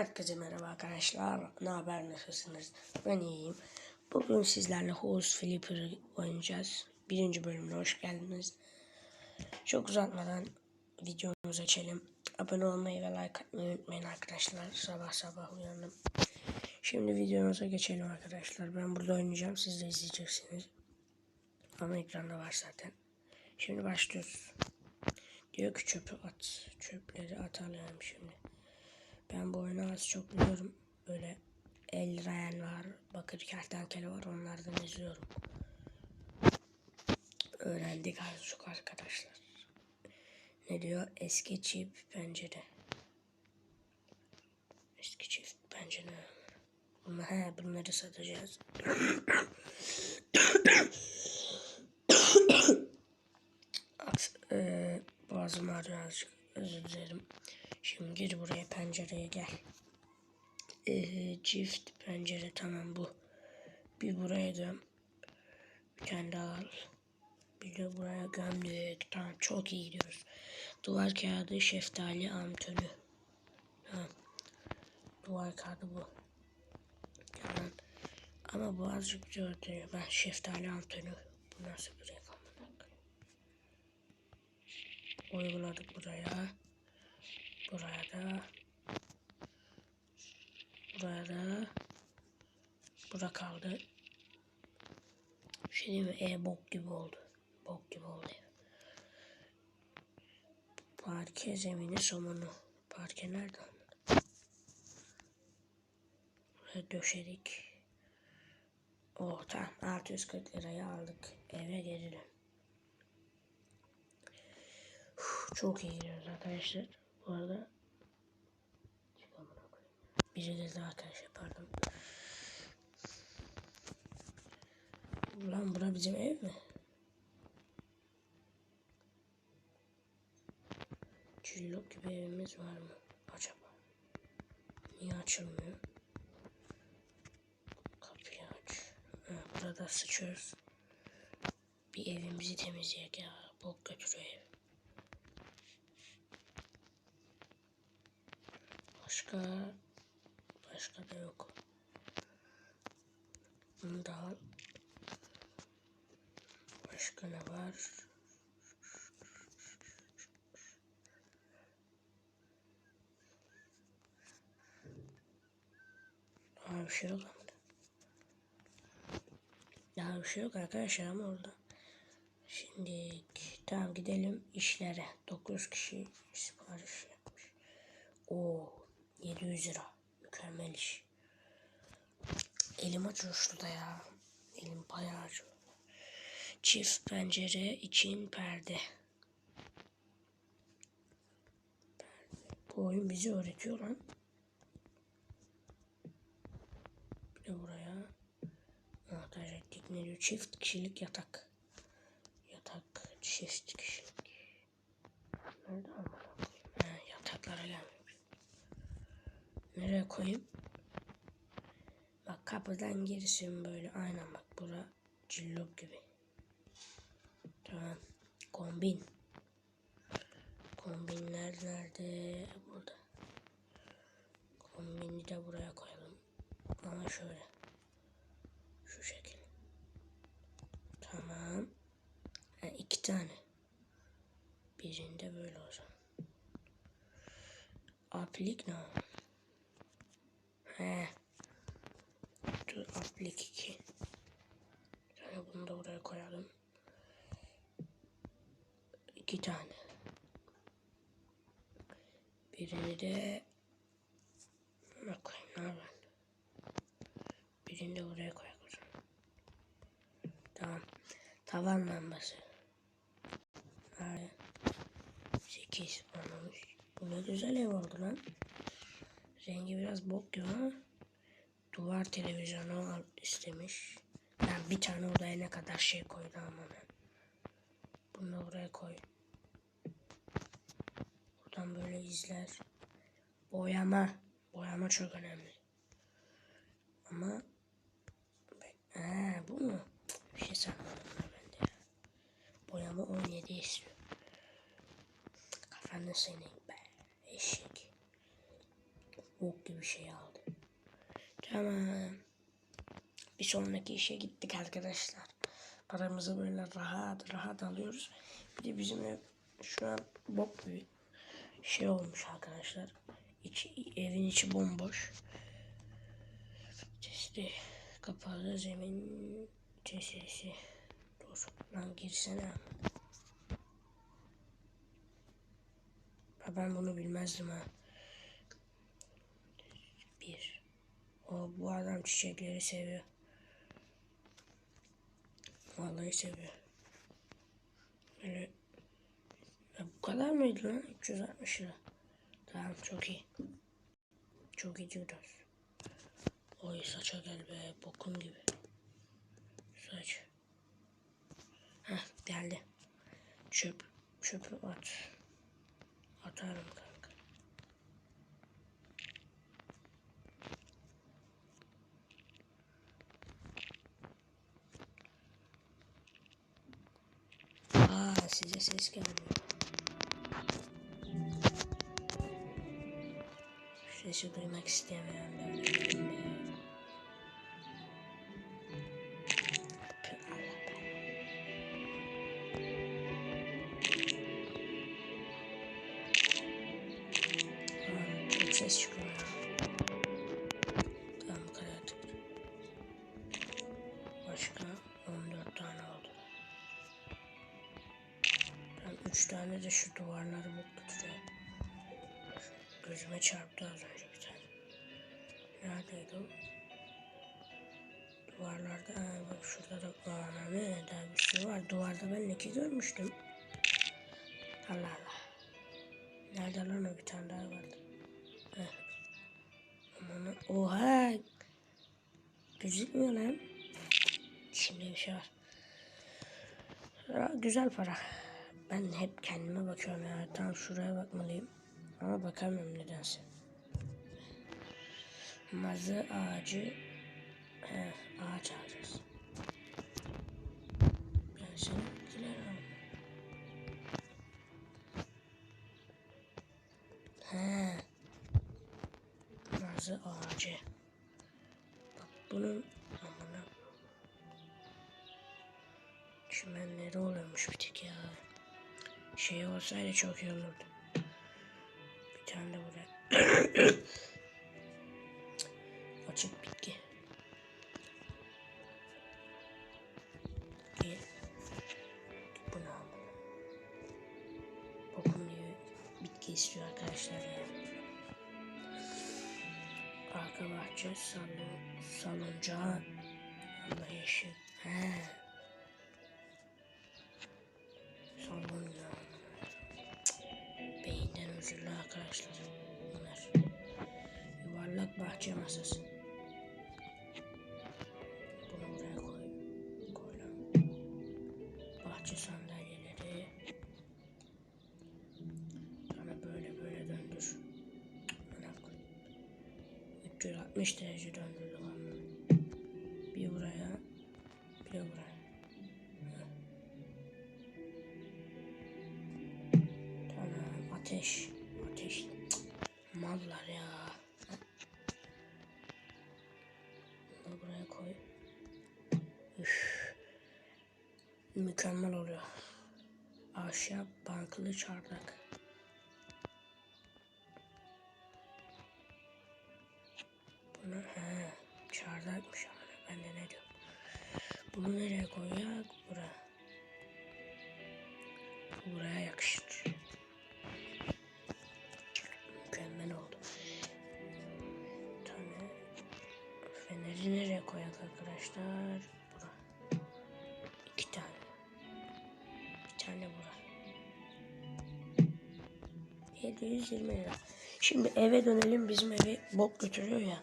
Herkese merhaba arkadaşlar. Ne haber nasılsınız? Ben iyiyim. Bugün sizlerle Horse Flipper'ı oynayacağız. Birinci bölümüne hoş geldiniz. Çok uzatmadan videomuza geçelim. Abone olmayı ve like atmayı unutmayın arkadaşlar. Sabah sabah uyandım. Şimdi videomuza geçelim arkadaşlar. Ben burada oynayacağım. Siz de izleyeceksiniz. Ama ekranda var zaten. Şimdi başlıyoruz. Diyor ki çöpü at. Çöpleri atalım şimdi. Ben bu oyunu az çok biliyorum. Böyle El Ryan var, Bakır Kertenkele var. Onlardan izliyorum. Öğrendik az çok arkadaşlar. Ne diyor? Eski çift pencere. Eski çift pencere. Bunlar, he, bunları satacağız. At, e, boğazım ağrıyor azıcık. Özür dilerim. Şimdi gir buraya pencereye gel. Ee, çift pencere tamam bu. Bir buraya göm. Bir tane daha al. Bir de buraya gömdük. Tamam çok iyi gidiyoruz. Duvar kağıdı şeftali amtölü. Tamam. Duvar kağıdı bu. Tamam. Ama bu azıcık diyor. Ben şeftali amtölü. Bu nasıl bir reklam? Uyguladık buraya. Buraya da. Buraya da. Bura kaldı. Şey? E bok gibi oldu. Bok gibi oldu. Parke zemini somunu. Parke nerede? Buraya döşedik. Oh tamam 640 liraya aldık. Eve gelelim. Çok iyi gidiyoruz arkadaşlar. Bu arada biri geldi arkadaşlar pardon. Ulan bura bizim ev mi? Cillop gibi evimiz var mı acaba? Niye açılmıyor? Kapıyı aç. Ha, burada sıçıyoruz. Bir evimizi temizleyek ya. Bok götürüyor ev. Başka başka da yok. Bunu da al. Başka ne var? Daha bir şey yok ama. Daha bir şey yok arkadaşlar ama orada. Şimdi tamam gidelim işlere. 9 kişi sipariş yapmış. Oo 700 lira. Mükemmel iş. Elim acıyor şurada ya. Elim bayağı acıyor. Çift pencere için perde. Bu oyun bizi öğretiyor lan. Bir de buraya montaj ettik. Ne diyor? Çift kişilik yatak. Yatak çift kişilik. Nerede ama? yataklara gelmiyor. Nereye koyayım? Bak kapıdan girsin böyle. Aynen bak bura cillop gibi. Tamam. Kombin. Kombinler nerede? Burada. Kombini de buraya koyalım. Ama şöyle. Şu şekil. Tamam. Ha, iki tane. Birinde böyle o zaman. Aplik ne? He. Dur aplik 2. Yani bunu da buraya koyalım. İki tane. Birini de ne koyayım ne yapayım? Birini de buraya koyalım. Tamam. Tavan lambası. Nerede? 8 olmuş. Bu ne güzel ev oldu lan. Rengi biraz bok gibi ama duvar televizyonu al istemiş. Yani bir tane odaya ne kadar şey koydu ama ben. Bunu oraya koy. Buradan böyle izler. Boyama. Boyama çok önemli. Ama ha, bu mu? Bir şey sanmadım ben de ya. Boyama 17 istiyor. Kafanı senin be. Eşek. bok gibi şey aldım. Tamam. Bir sonraki işe gittik arkadaşlar. Paramızı böyle rahat rahat alıyoruz. Bir de bizim ev şu an bok bir şey olmuş arkadaşlar. İçi, evin içi bomboş. İşte kapalı zemin sesi. Dur lan girsene. Ben bunu bilmezdim ha. Bir. O bu adam çiçekleri seviyor. Vallahi seviyor. Böyle ya bu kadar mıydı lan? 360 lira. Tamam çok iyi. Çok iyi gidiyoruz. Oy saça gel be bokum gibi. Saç. Heh geldi. Çöp. Çöpü at. Atarım kanka. Aa size ses gelmiyor. Sesi duymak istemiyorum. 3 tane de şu duvarları bok götürüyor. Gözüme çarptı az önce bir tane. Neredeydi o? Duvarlarda, ha, bak şurada da aa, ne daha bir şey var. Duvarda ben iki görmüştüm. Allah Allah. Nerede lan o bir tane daha vardı. Heh. Oha. Gözükmüyor lan. Şimdi bir şey var. Güzel para. Ben hep kendime bakıyorum ya. Tam şuraya bakmalıyım. Ama bakamıyorum nedense. Mazı ağacı He, ağaç alacağız. Ben seni dilerim. He. Mazı ağacı. Bak bunun amına. Çimenleri oluyormuş bir tek ya. Şey olsaydı çok iyi olurdu. Bir tane de buraya. Özürlü arkadaşlar. Bunlar. Yuvarlak bahçe masası. Mallar ya. Bunu da buraya koy. Üf. Mükemmel oluyor. Ahşap banklı çardak. Bunu he, çardakmış ama ben de ne diyorum. Bunu nereye koyacak? Feneri nereye koyak arkadaşlar? Bura. İki tane. Bir tane bura. 720 lira. Şimdi eve dönelim. Bizim evi bok götürüyor ya.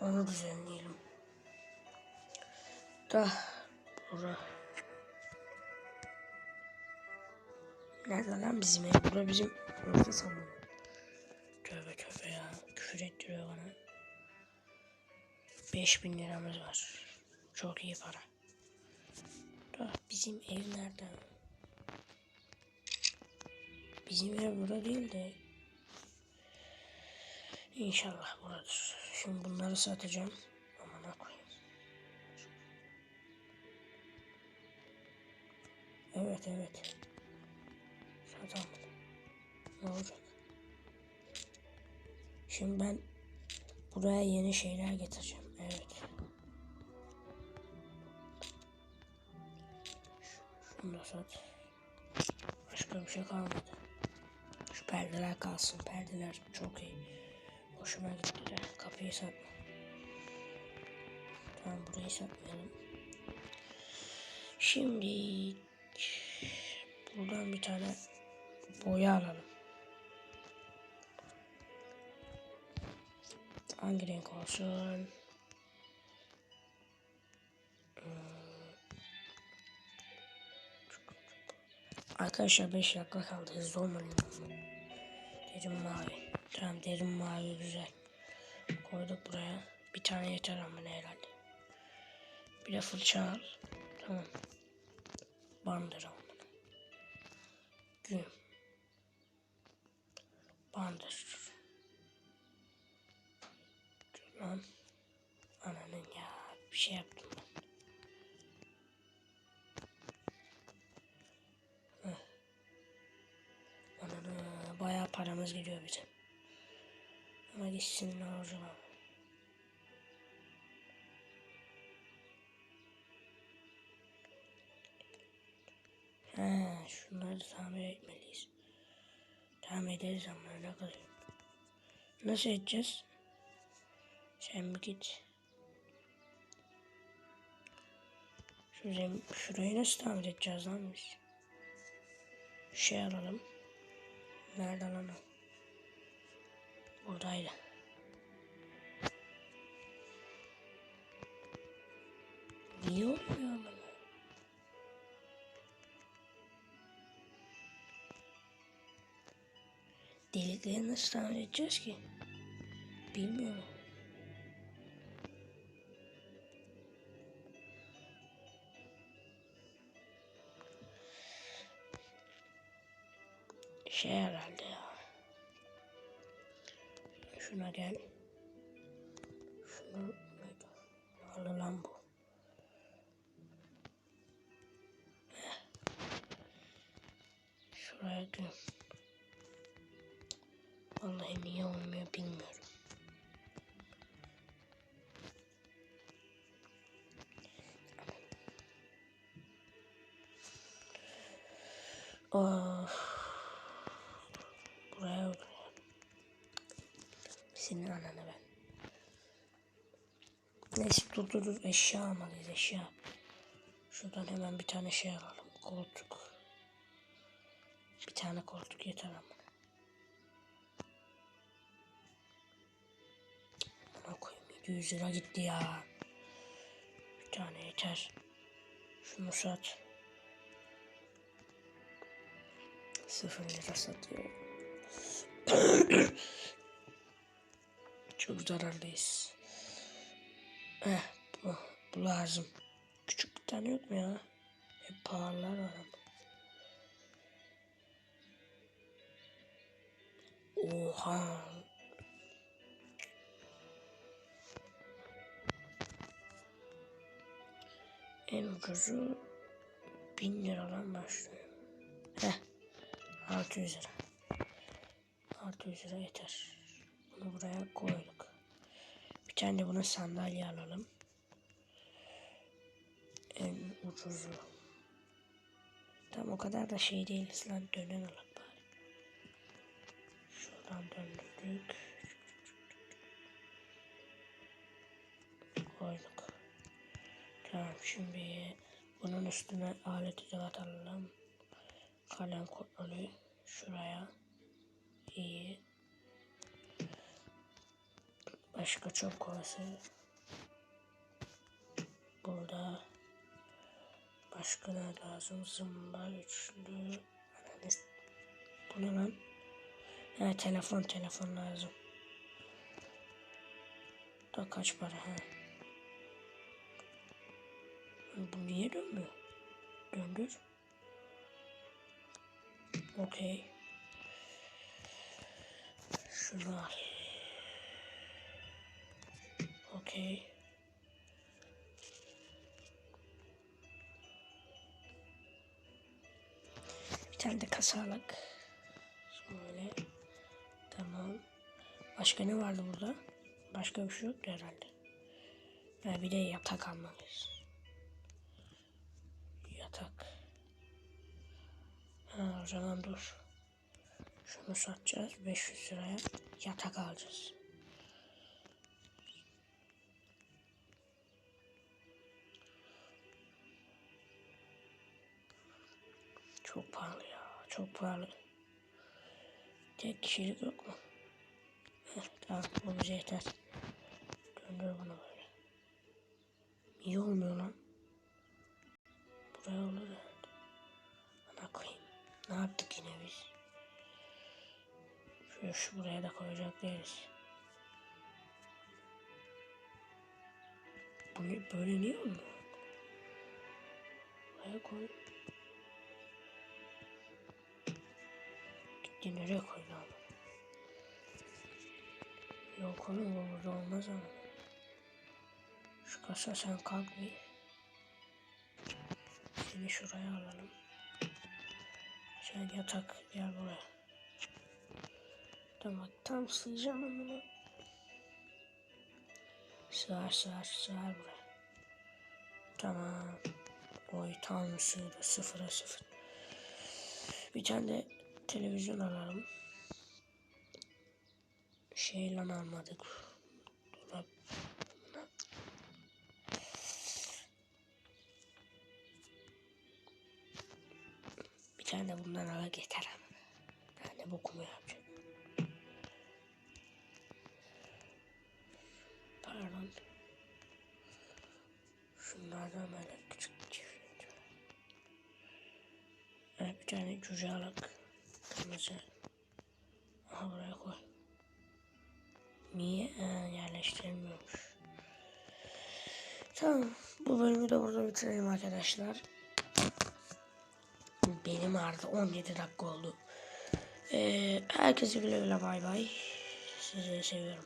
Onu düzenleyelim. Da bura. Nerede lan bizim ev? Bura bizim orta salon. Tövbe tövbe ya. Küfür ettiriyor bana. 5000 liramız var. Çok iyi para. Da bizim ev nerede? Bizim ev burada değil de. İnşallah buradır. Şimdi bunları satacağım. Aman koyayım. Evet evet. Satamadım. Ne olacak? Şimdi ben buraya yeni şeyler getireceğim. Evet. Şunu da sat. Başka bir şey kalmadı. Şu perdeler kalsın. Perdeler çok iyi. Hoşuma gitti de kapıyı satma. Tamam burayı satmayalım. Şimdi buradan bir tane boya alalım. Hangi renk olsun? Arkadaşlar 5 dakika kaldı. Hızlı olmalıyım. Derin mavi. Tamam derin mavi güzel. Koyduk buraya. Bir tane yeter ama ne herhalde. Bir de fırça al. Tamam. Bandır bunu. Gün. Bandır. Lan. Ananın ya. Bir şey yaptım bayağı paramız gidiyor bizim. Ama gitsin ne olacak. He, şunları tamir etmeliyiz. Tamir ederiz ama ne kadar. Nasıl edeceğiz? Sen bir git. Şurayı, şurayı nasıl tamir edeceğiz lan biz? Şey alalım. Nerede lan o? Buradaydı. Niye olmuyor bana? Delikleri nasıl tamir edeceğiz ki? Bilmiyorum. Şey herhalde ya. Şuna gel. Şunu al lan bu. Şuraya gel. Vallahi niye olmuyor bilmiyorum. Dur dur eşya almalıyız eşya. Şuradan hemen bir tane şey alalım. Koltuk. Bir tane koltuk yeter ama. Bana koyayım 700 lira gitti ya. Bir tane yeter. Şunu sat. Sıfır lira satıyor. Çok zararlıyız. Eh bu, bu lazım. Küçük bir tane yok mu ya? Hep pahalılar var ama. Oha. En ucuzu bin liradan başlıyor. Heh. 600 lira. 600 lira yeter. Bunu buraya koyduk. Bir tane de buna sandalye alalım. En ucuzu. Tam o kadar da şey değiliz lan. Dönen alalım bari. Şuradan döndürdük. Koyduk. Tamam şimdi bunun üstüne alet edevat alalım. Kalem kontrolü şuraya. İyi. Başka çok kovası. Burada. Başka ne lazım? Zımba üçlü. Bu ne lan? Ha telefon telefon lazım. Da kaç para ha? Bu niye dönmüyor? Döndür. Okey. Şunu al. Okey. Tane de kasalık. Şöyle. Tamam. Başka ne vardı burada? Başka bir şey yoktu herhalde. Ha, bir de yatak almalıyız. Yatak. Ha, o zaman dur. Şunu satacağız. 500 liraya yatak alacağız. Çok pahalı. Çok pahalı. Tek kişilik yok mu? Heh, tamam bu bize yeter. Döndür bunu böyle. İyi olmuyor lan. Buraya olur herhalde. Ana koyayım. Ne yaptık yine biz? Şöyle şu buraya da koyacak değiliz. Bu ne, böyle niye olmuyor? Buraya koy. Gitti nereye koydu ama? Yok oğlum bu burada olmaz ama. Şu kasa sen kalk bir. Seni şuraya alalım. Sen yatak gel buraya. Tamam tam sığacağım bunu. Sığar sığar sığar buraya. Tamam. Oy tam sığdı sıfıra sıfır. Bir tane de televizyon alalım. Şeyle almadık. Dolap. Bir tane de bundan ala yeter ama. Yani bokumu yapacak. Pardon. Şunlardan böyle küçük bir tane cüce alak. Kırmızı. Aha buraya koy. Niye ha, yerleştirilmiyormuş? Tamam. Bu bölümü de burada bitirelim arkadaşlar. Benim artık 17 dakika oldu. Ee, herkese güle güle bay bay. Sizi seviyorum.